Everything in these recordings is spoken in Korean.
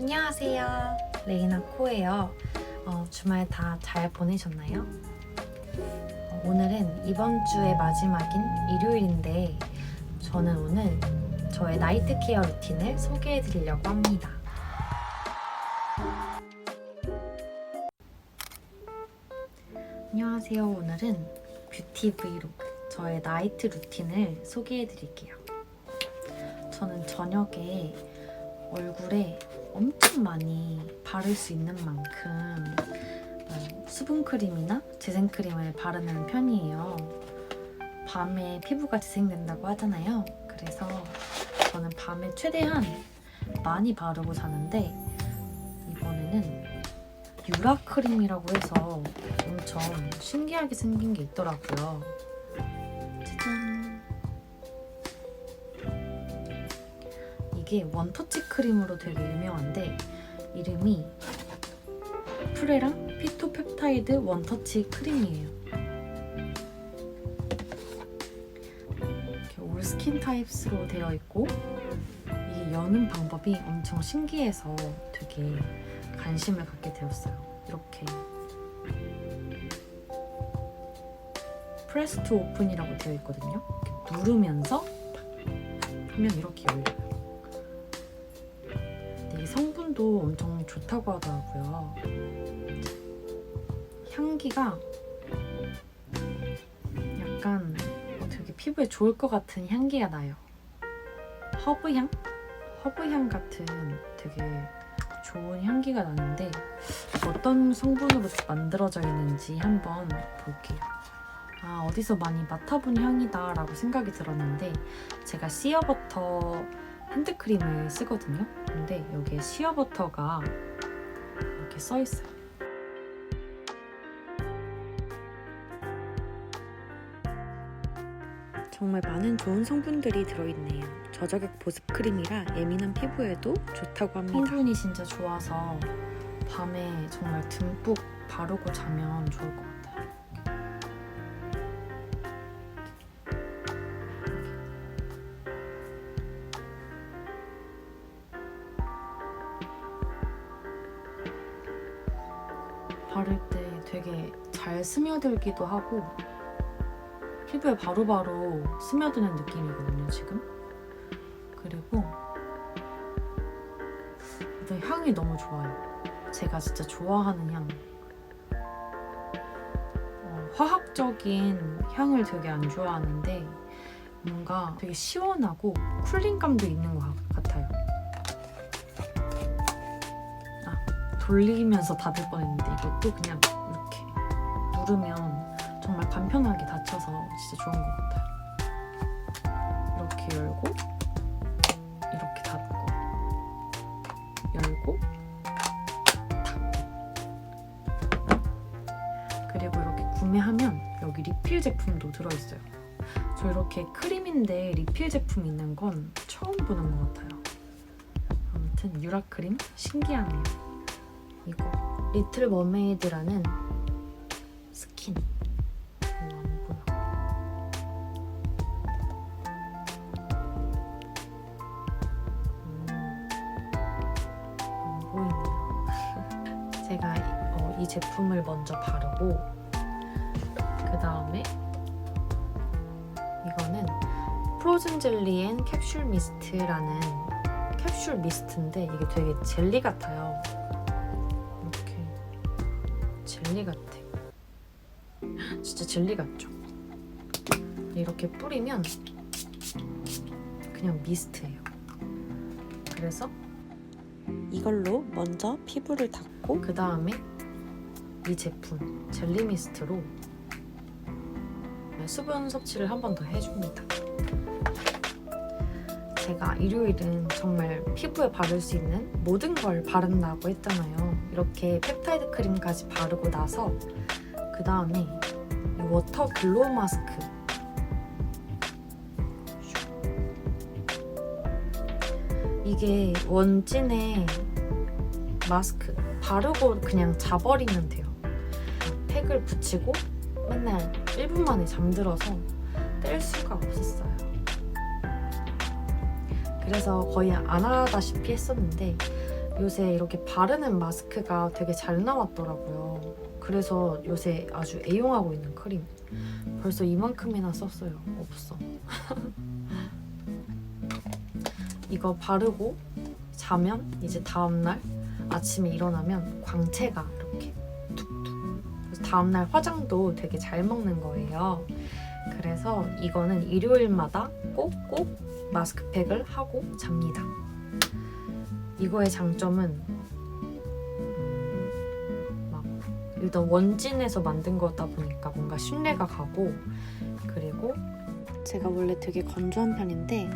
안녕하세요. 레이나 코예요. 어, 주말 다 잘 보내셨나요? 어, 오늘은 이번 주의 마지막인 일요일인데 저는 오늘 저의 나이트 케어 루틴을 소개해 드리려고 합니다. 안녕하세요. 오늘은 뷰티 브이로그 저의 나이트 루틴을 소개해 드릴게요. 저는 저녁에 얼굴에 엄청 많이 바를 수 있는 만큼 어, 수분크림이나 재생크림을 바르는 편이에요. 밤에 피부가 재생된다고 하잖아요. 그래서 저는 밤에 최대한 많이 바르고 자는데 이번에는 유라 크림이라고 해서 엄청 신기하게 생긴 게 있더라고요. 이게 원터치 크림으로 되게 유명한데 이름이 프레랑 피토펩타이드 원터치 크림이에요. 이렇게 올 스킨 타입스로 되어 있고 이게 여는 방법이 엄청 신기해서 되게 관심을 갖게 되었어요. 이렇게 프레스 투 오픈이라고 되어 있거든요. 누르면서 탁 하면 이렇게 열려요. 성분도 엄청 좋다고 하더라고요. 향기가 약간 되게 피부에 좋을 것 같은 향기가 나요. 허브향? 허브향 같은 되게 좋은 향기가 나는데 어떤 성분으로 만들어져 있는지 한번 볼게요. 아, 어디서 많이 맡아본 향이다 라고 생각이 들었는데 제가 시어버터 핸드크림을 쓰거든요. 근데 여기에 시어버터가 이렇게 써 있어요. 정말 많은 좋은 성분들이 들어있네요. 저자극 보습 크림이라 예민한 피부에도 좋다고 합니다. 성분이 진짜 좋아서 밤에 정말 듬뿍 바르고 자면 좋을 것 같아요. 잘 스며들기도 하고 피부에 바로 바로 스며드는 느낌이거든요, 지금. 그리고 일단 향이 너무 좋아요. 제가 진짜 좋아하는 향. 어, 화학적인 향을 되게 안 좋아하는데 뭔가 되게 시원하고 쿨링감도 있는 것 같아요. 아, 돌리면서 닫을 뻔했는데 이것도 그냥 누르면 정말 간편하게 닫혀서 진짜 좋은 것 같아요. 이렇게 열고 이렇게 닫고 열고 닫고 그리고 이렇게 구매하면 여기 리필 제품도 들어있어요. 저 이렇게 크림인데 리필 제품 있는 건 처음 보는 것 같아요. 아무튼 유라 크림 신기하네요. 이거 리틀 머메이드라는 안 보이네요. 제가 이, 어, 이 제품을 먼저 바르고 그 다음에 이거는 프로즌 젤리 앤 캡슐 미스트라는 캡슐 미스트인데 이게 되게 젤리 같아요. 이렇게 젤리 같아. 진짜 젤리 같죠? 이렇게 뿌리면 그냥 미스트예요. 그래서 이걸로 먼저 피부를 닦고 그 다음에 이 제품 젤리 미스트로 수분 섭취를 한 번 더 해줍니다. 제가 일요일은 정말 피부에 바를 수 있는 모든 걸 바른다고 했잖아요. 이렇게 펩타이드 크림까지 바르고 나서 그 다음에 이 워터 글로우 마스크 이게 원진의 마스크 바르고 그냥 자버리면 돼요. 팩을 붙이고 맨날 1분 만에 잠들어서 뗄 수가 없었어요. 그래서 거의 안 하다시피 했었는데 요새 이렇게 바르는 마스크가 되게 잘 나왔더라고요. 그래서 요새 아주 애용하고 있는 크림. 벌써 이만큼이나 썼어요. 없어. 이거 바르고 자면 이제 다음날 아침에 일어나면 광채가 이렇게 툭툭. 그래서 다음날 화장도 되게 잘 먹는 거예요. 그래서 이거는 일요일마다 꼭꼭 마스크팩을 하고 잡니다. 이거의 장점은 일단 원진에서 만든 거다 보니까 뭔가 신뢰가 가고 그리고 제가 원래 되게 건조한 편인데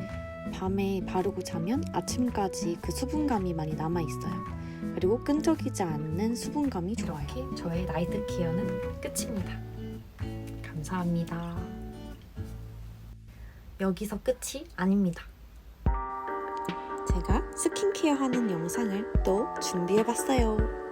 밤에 바르고 자면 아침까지 그 수분감이 많이 남아 있어요. 그리고 끈적이지 않는 수분감이 좋아요. 이렇게 저의 나이트 케어는 끝입니다. 감사합니다. 여기서 끝이 아닙니다. 제가 스킨케어 하는 영상을 또 준비해 봤어요.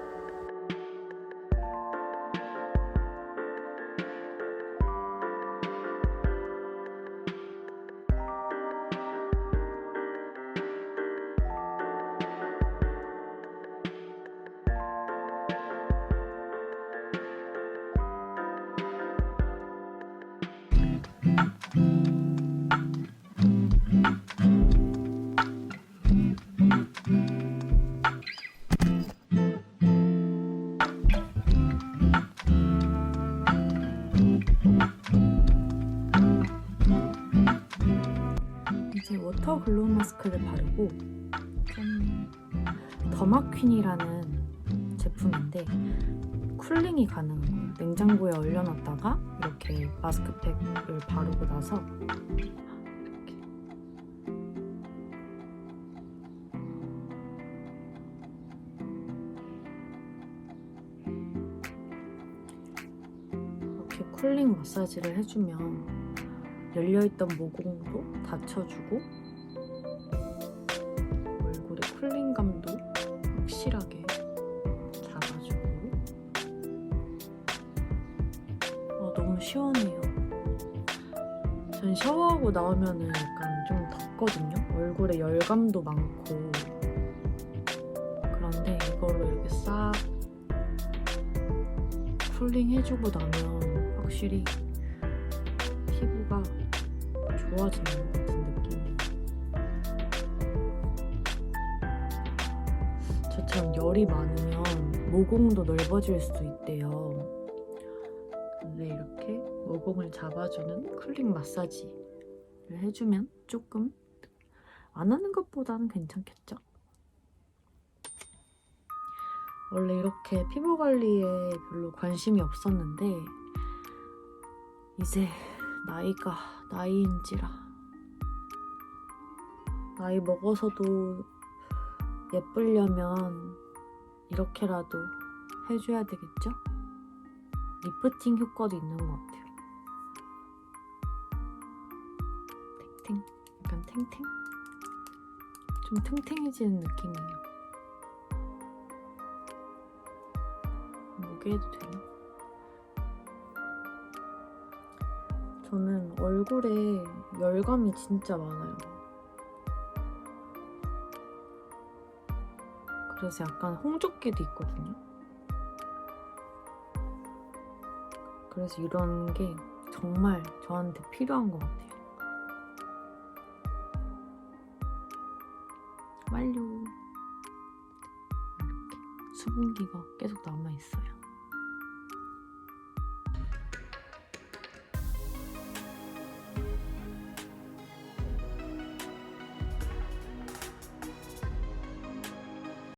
이제 워터 글로우 마스크를 바르고 짠. 더마퀸이라는 제품인데 쿨링이 가능한 거예요. 냉장고에 얼려놨다가 이렇게 마스크팩을 바르고 나서 이렇게 쿨링 마사지를 해주면 열려있던 모공도 닫혀주고 얼굴의 쿨링감도 확실하게 잡아주고 어, 너무 시원해요. 전 샤워하고 나오면은 약간 좀 덥거든요. 얼굴에 열감도 많고 그런데 이걸로 이렇게 싹 쿨링 해주고 나면 확실히 좋아지는 것 같은 느낌이에요. 저처럼 열이 많으면 모공도 넓어질 수 있대요. 근데 이렇게 모공을 잡아주는 쿨링 마사지를 해주면 조금 안 하는 것보다는 괜찮겠죠? 원래 이렇게 피부 관리에 별로 관심이 없었는데 이제 나이가 나이인지라 나이 먹어서도 예쁘려면 이렇게라도 해줘야 되겠죠? 리프팅 효과도 있는 것 같아요. 탱탱, 약간 탱탱? 좀 탱탱해지는 느낌이에요. 해도 되나? 저는 얼굴에 열감이 진짜 많아요. 그래서 약간 홍조끼도 있거든요. 그래서 이런 게 정말 저한테 필요한 것 같아요. 완료. 이렇게 수분기가 계속 남아 있어요.